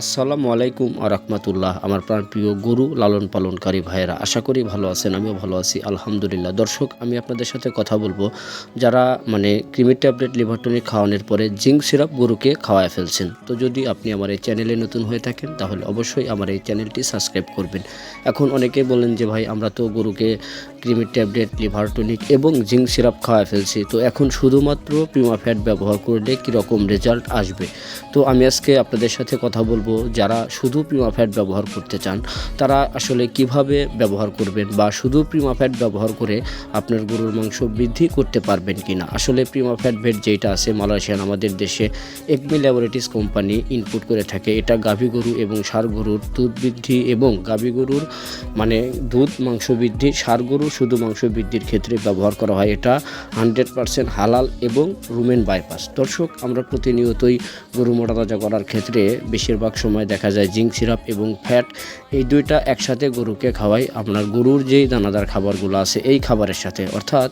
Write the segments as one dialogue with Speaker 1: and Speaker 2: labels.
Speaker 1: আসসালামু আলাইকুম আরহামতুল্লাহ আমার প্রাণ প্রিয় গরু লালন পালনকারী ভাইয়েরা, আশা করি ভালো আছেন, আমিও ভালো আছি, আলহামদুলিল্লাহ। দর্শক, আমি আপনাদের সাথে কথা বলব, যারা মানে ক্রিমি ট্যাবলেট লিভারটনিক খাওয়ানোর পরে জিঙ্ক সিরাপ গরুকে খাওয়ায় ফেলছেন। তো যদি আপনি আমার এই চ্যানেলে নতুন হয়ে থাকেন, তাহলে অবশ্যই আমার এই চ্যানেলটি সাবস্ক্রাইব করবেন। এখন অনেকেই বলেন যে, ভাই, আমরা তো গরুকে ক্রিমি ট্যাবলেট লিভারটনিক এবং জিঙ্ক সিরাপ খাওয়ায় ফেলছি। তো এখন শুধুমাত্র প্রিমা ফ্যাট ব্যবহার করলে কীরকম রেজাল্ট আসবে? তো আমি আজকে আপনাদের সাথে কথা বলব যারা শুধু প্রিমা ফ্যাট ব্যবহার করতে চান, তারা আসলে কীভাবে ব্যবহার করবেন বা শুধু প্রিমা ফ্যাট ব্যবহার করে আপনার গরুর মাংস বৃদ্ধি করতে পারবেন কি না আসলে প্রিমা ফ্যাট ভেট যেটা আছে মালয়েশিয়ান, আমাদের দেশে একমি ল্যাবরেটরিজ কোম্পানি ইনপুট করে থাকে। এটা গাভী গরু এবং সার গরুর দুধ বৃদ্ধি এবং গাভী গরুর মানে দুধ মাংস বৃদ্ধি ষাঁড় গরু শুধু মাংস বৃদ্ধির ক্ষেত্রে ব্যবহার করা হয়। এটা হান্ড্রেড পারসেন্ট হালাল এবং রুমেন বাইপাস। দর্শক, আমরা প্রতিনিয়তই গরু মোটা তাজা করার ক্ষেত্রে বেশিরভাগ সময় দেখা যায় জিঙ্ক, সিরাপ এবং ফ্যাট। এই দুইটা একসাথে গরুকে খাওয়াই আপনার গরুর যেই দানাদার খাবারগুলো আছে এই খাবারের সাথে। অর্থাৎ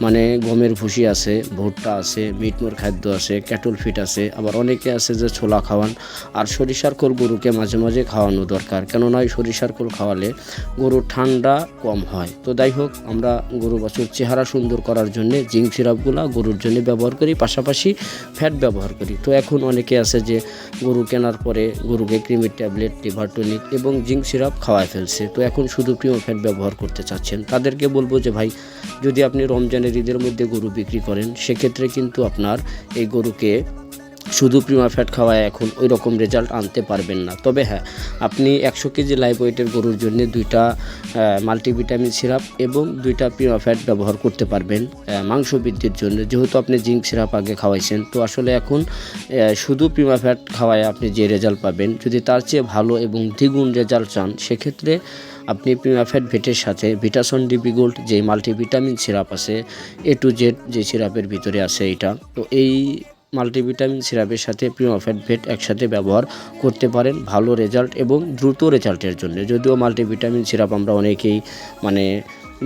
Speaker 1: মানে গমের ভুসি আছে, ভুট্টা আছে, মিটমোর খাদ্য আছে, ক্যাটল ফিট আছে, আবার অনেকে আছে যে ছোলা খাওয়ান। আর সরিষার খোল গরুকে মাঝে মাঝে খাওয়ানো দরকার। কেননা এই সরিষার খোল খাওয়ালে গরুর ঠান্ডা কম হয়। তো যাই হোক, আমরা গরু বাছুর চেহারা সুন্দর করার জন্য জিঙ্ক, সিরাপগুলো গরুর জন্য ব্যবহার করি, পাশাপাশি ফ্যাট ব্যবহার করি। তো এখন অনেকে আছে যে গরু কেনার পরে গরুকে ক্রিমের ট্যাবলেট, লিভার টনিক এবং জিঙ্ক সিরাপ খাওয়ায় ফেলছে। তো এখন শুধু প্রিয় ফ্যাট ব্যবহার করতে চাচ্ছেন। তাদেরকে বলব যে, ভাই, যদি আপনি রমজানের ঈদের মধ্যে গরু বিক্রি করেন, সেক্ষেত্রে কিন্তু আপনার এই গরুকে শুধু প্রিমা ফ্যাট খাওয়ায় এখন ওই রকম রেজাল্ট আনতে পারবেন না। তবে হ্যাঁ আপনি একশো কেজি লাইভ ওয়েটের গরুর জন্য দুইটা মাল্টিভিটামিন সিরাপ এবং দুইটা প্রিমা ফ্যাট ব্যবহার করতে পারবেন মাংস বৃদ্ধির জন্য। যেহেতু আপনি জিঙ্ক সিরাপ আগে খাওয়াইছেন, তো আসলে এখন শুধু প্রিমা ফ্যাট খাওয়ায় আপনি যে রেজাল্ট পাবেন, যদি তার চেয়ে ভালো এবং দ্বিগুণ রেজাল্ট চান, সেক্ষেত্রে আপনি প্রিমাফ্যাট ভেটের সাথে ভিটাসন ডিবি গোল্ড যে মাল্টিভিটামিন সিরাপ আছে এ টু জেড যে সিরাপের ভিতরে আছে এটা, তো এই মাল্টিভিটামিন, সিরাপের সাথে প্রিমাফ্যাট ভেট একসাথে ব্যবহার করতে পারেন, ভালো রেজাল্ট এবং দ্রুত রেজাল্টের জন্য। যদিও মাল্টিভিটামিন, সিরাপ আমরা অনেকেই মানে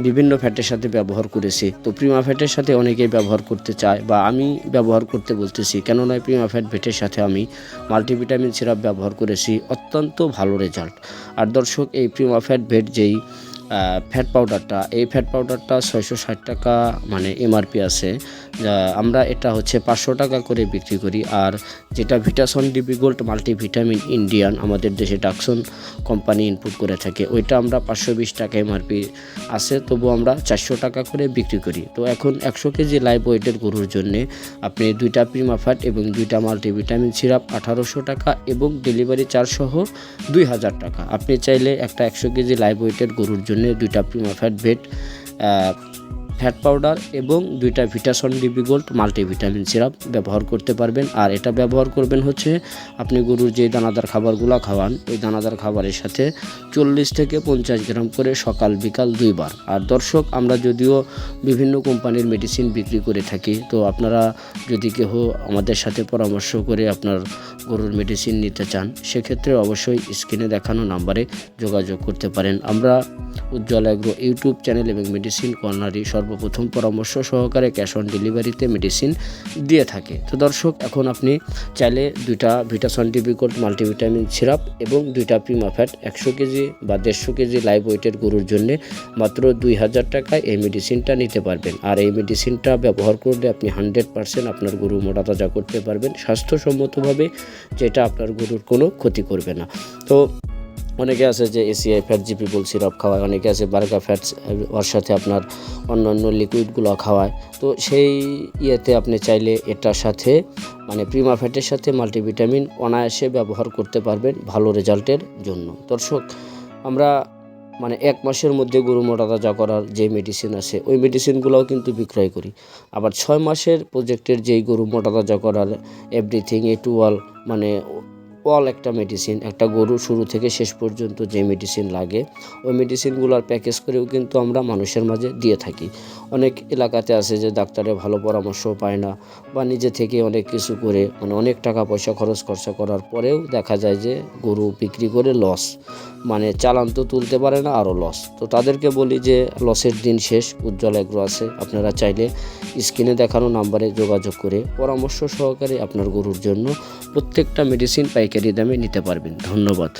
Speaker 1: বিভিন্ন ফ্যাটের সাথে ব্যবহার করেছি। তো প্রিমা ফ্যাটের সাথে অনেকেই ব্যবহার করতে চায় বা আমি ব্যবহার করতে বলতেছি, কেননা প্রিমা ফ্যাট ভেটের সাথে আমি মাল্টিভিটামিন, সিরাপ ব্যবহার করেছি, অত্যন্ত ভালো রেজাল্ট। আর দর্শক, এই প্রিমা ফ্যাট ভেট যেই ফ্যাট পাউডারটা, এই ফ্যাট পাউডারটা ছয়শো ষাট টাকা মানে এমআরপি আছে। আমরা এটা হচ্ছে পাঁচশো টাকা করে বিক্রি করি। আর যেটা Vitason DB gold multivitamin Indian আমাদের দেশে ডাকসন কোম্পানি ইনপুট করে থাকে, ওইটা আমরা পাঁচশো বিশ টাকা এমআরপি আছে তবু আমরা চারশো টাকা করে বিক্রি করি। তো এখন একশো কেজি লাইভ ওয়েটের গরুর জন্যে আপনি দুইটা প্রিমা ফ্যাট এবং দুইটা মাল্টিভিটামিন সিরাপ আঠারোশো টাকা এবং ডেলিভারি চার্জ সহ দুই হাজার টাকা। আপনি চাইলে একটা একশো কেজি লাইভ ওয়েটের গরুর জন্য দুইটা prima fat vet fat powder এবং দুইটা Vitason DB gold multivitamin syrup ব্যবহার করতে পারবেন। আর এটা ব্যবহার করবেন হচ্ছে আপনি গরুর যে দানাদার খাবারগুলো খাওয়ান, ওই দানাদার খাবারের সাথে চল্লিশ থেকে পঞ্চাশ গ্রাম করে সকাল বিকাল দুইবার। আর দর্শক, আমরা যদিও বিভিন্ন কোম্পানির মেডিসিন বিক্রি করে থাকি, তো আপনারা যদি কেহ আমাদের সাথে পরামর্শ করে আপনার গরুর মেডিসিন নিতে চান, সেক্ষেত্রে অবশ্যই স্ক্রিনে দেখানো নাম্বারে যোগাযোগ করতে পারেন। আমরা উজ্জ্বল এগ্রো ইউটিউব চ্যানেল এবং মেডিসিন কর্নারি সর্বপ্রথম পরামর্শ সহকারে ক্যাশ অন ডেলিভারিতে মেডিসিন দিয়ে থাকে। তো দর্শক, এখন আপনি চাইলে দুইটা ভিটাসন ডিবিকোল্ড মাল্টিভিটামিন সিরাপ এবং দুইটা প্রিমাফ্যাট একশো কেজি বা দেড়শো কেজি লাইভ ওয়েটের গরুর জন্য মাত্র দুই হাজার টাকায় এই মেডিসিনটা নিতে পারবেন। আর এই মেডিসিনটা ব্যবহার করলে আপনি হান্ড্রেড পারসেন্ট আপনার গরু মোটা তাজা করতে পারবেন স্বাস্থ্যসম্মতভাবে, যেটা আপনার গরুর কোনো ক্ষতি করবে না। তো অনেকে আছে যে এসিআই ফ্যাট জিপি বল সিরাপ খাওয়ায়, অনেকে আছে বার্গা ফ্যাটস ওর সাথে আপনার অন্যান্য লিকুইডগুলো খাওয়ায়। তো সেই ইয়েতে আপনি চাইলে এটার সাথে মানে প্রিমা ফ্যাটের সাথে মাল্টিভিটামিন অনায়াসে ব্যবহার করতে পারবেন ভালো রেজাল্টের জন্য। দর্শক, আমরা মানে এক মাসের মধ্যে গরু মোটা তাজা করার যে মেডিসিন আছে, ওই মেডিসিনগুলোও কিন্তু বিক্রয় করি। আবার ছয় মাসের প্রজেক্টের যেই গরু মোটা তাজা করার এভরিথিং এ টু অল মানে অল একটা মেডিসিন একটা গরু শুরু থেকে শেষ পর্যন্ত যে মেডিসিন লাগে, ওই মেডিসিনগুলোর প্যাকেজ করেও কিন্তু আমরা মানুষের মাঝে দিয়ে থাকি। অনেক এলাকাতে আছে যে ডাক্তারের ভালো পরামর্শ পায় না বা নিজে থেকে অনেক কিছু করে মানে অনেক টাকা পয়সা খরচ খরচা করার পরেও দেখা যায় যে গরু বিক্রি করে লস মানে চালান তো তুলতে পারে না আরও লস তো তাদেরকে বলি যে লসের দিন শেষ, উজ্জ্বল এগ্রো আছে, আপনারা চাইলে স্ক্রিনে দেখানো নাম্বারে যোগাযোগ করে পরামর্শ সহকারে আপনার গরুর জন্য প্রত্যেকটা মেডিসিন পাইকারি পাইকারি দামে নিতে পারবেন। ধন্যবাদ।